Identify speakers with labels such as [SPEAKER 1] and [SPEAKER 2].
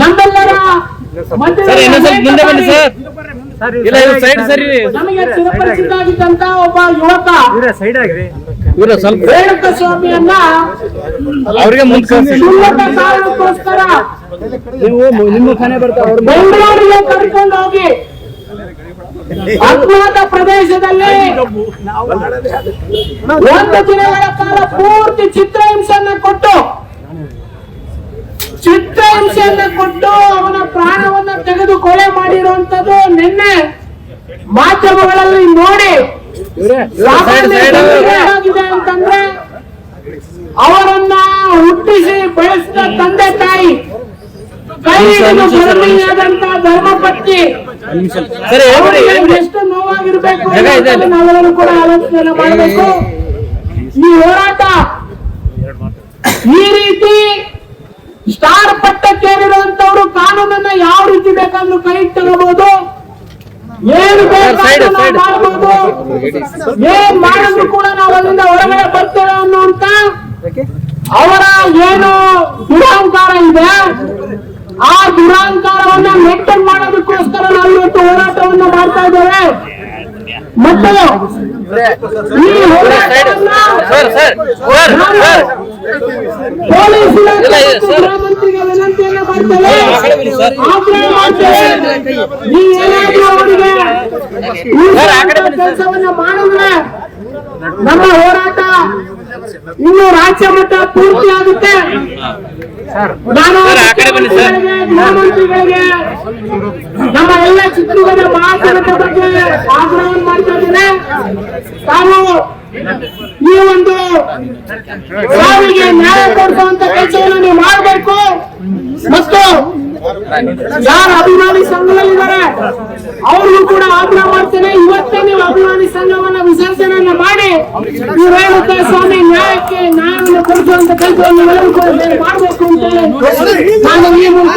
[SPEAKER 1] ನಮ್ಮೆಲ್ಲರ
[SPEAKER 2] ಸರ್ ಇನ್ನೊಂದ್ ಸ್ವಲ್ಪ ಮುಂದೆ ಬನ್ನಿ ಸರ್. ಇಲ್ಲ ಇದು ಸೈಡ್ ಸರಿ.
[SPEAKER 1] ನಮಗೆ ಒಬ್ಬ ಯುವಕ.
[SPEAKER 3] ಸೈಡ್ ಆಗ್ರಿ.
[SPEAKER 2] ಇವ್ರ ಸ್ವಲ್ಪ
[SPEAKER 1] ರೇಣುಕ ಸ್ವಾಮಿಯನ್ನ
[SPEAKER 2] ಅವ್ರಿಗೆ
[SPEAKER 1] ಕಾರಣಕ್ಕೋಸ್ಕರ
[SPEAKER 3] ನೀವು ನಿಮ್ಮ
[SPEAKER 1] ಬೆಂಗಳೂರಿಗೆ ಕರ್ಕೊಂಡು ಹೋಗಿ. ಅಜ್ಞಾತ ಪ್ರದೇಶದಲ್ಲಿ ಒಂದು ದಿನಗಳ ಕಾಲ ಪೂರ್ತಿ ಕೊಟ್ಟು ಅವನ ಪ್ರಾಣವನ್ನ ತೆಗೆದು ಕೊಲೆ ಮಾಡಿರುವಂತದ್ದು ನಿನ್ನೆ ಮಾಧ್ಯಮಗಳಲ್ಲಿ ನೋಡಿ. ಅಂತಂದ್ರೆ ಅವರನ್ನ ಹುಟ್ಟಿಸಿ ಬೆಳೆಸಿದ ತಂದೆ ತಾಯಿ. ಆದಂತ ಧರ್ಮಪತ್ನಿ. ಎಷ್ಟು ನೋವಾಗಿರ್ಬೇಕು. ನಾವೆಲ್ಲರೂ ಕೂಡ ಆಲೋಚನೆ ಮಾಡಬೇಕು. ಈ ಹೋರಾಟ ಈ ರೀತಿ ಸ್ಟಾರ್ ಪಟ್ಟಕ್ಕೇರಿರುವಂತವ್ರು ಕಾನೂನನ್ನ ಯಾವ ರೀತಿ ಬೇಕಾದ್ರೂ ಕೈ ತಗೋಬಹುದು ಏನು. ಮಾಡಬಹುದು ಏನ್ ಮಾಡಿದ್ರು ಕೂಡ ನಾವು ಅಲ್ಲಿಂದ ಹೊರಗಡೆ ಬರ್ತೇವೆ ಅನ್ನುವಂತ ಅವರ ಏನು ದುರಹಂಕಾರ ಇದೆ? ಆ ದುರಹಂಕಾರವನ್ನ ಮೇಂಟೈನ್ ಮಾಡೋದಕ್ಕೋಸ್ಕರ ನಾವು ಇವತ್ತು ಹೋರಾಟವನ್ನ ಮಾಡ್ತಾ ಇದ್ದೇವೆ ಮತ್ತು ಈ ಹೋರಾಟವನ್ನ
[SPEAKER 2] ಸರ್
[SPEAKER 1] ಪೊಲೀಸ್ ಇಲಾಖೆ
[SPEAKER 2] ಇಲ್ಲ,
[SPEAKER 1] ಮಾಡ್ತೇವೆ. ಮಾಡ್ತೇವೆ ನೀವೇನಾದ್ರೂ ಅವರಿಗೆ. ಕೆಲಸವನ್ನ ಮಾಡಿದ್ರೆ ನಮ್ಮ ಹೋರಾಟ ಇನ್ನು ರಾಜ್ಯ ಮಟ್ಟ ಪೂರ್ತಿ ಆಗುತ್ತೆ. ನಾನು. ಗೃಹ ನಮ್ಮ ಎಲ್ಲ ಚಿತ್ರದುರ್ಗದ ಮಹಾಸಭೆ ಬಗ್ಗೆ ಆಗ್ರಹ ಮಾಡ್ತಾ ಇದ್ದೇನೆ. ತಾವು ಈ ಒಂದು ಸಾವಿಗೆ ನ್ಯಾಯ ಕೊಡಿಸುವಂತ ಕೆಲಸವನ್ನು ನೀವು ಮಾಡಬೇಕು. ಮತ್ತು ಯಾರು ಅಭಿಮಾನಿ ಸಂಘದಲ್ಲಿದ್ದಾರೆ, ಅವ್ರಿಗೂ ಕೂಡ ಆಗ್ರಹ ಮಾಡ್ತೇನೆ. ಇವತ್ತೇ ನೀವು ಅಭಿಮಾನಿ ಸಂಘವನ್ನ ವಿಸರ್ಜನೆಯನ್ನ ಮಾಡಿ ರೇಣುಕ ಸ್ವಾಮಿ, ನ್ಯಾಯಕ್ಕೆ ನ್ಯಾಯವನ್ನು ಕೊಡಿಸುವಂತ ಕೆಲಸವನ್ನು ಮಾಡಬೇಕು ಅಂತ ನಾನು ಮೂಲಕ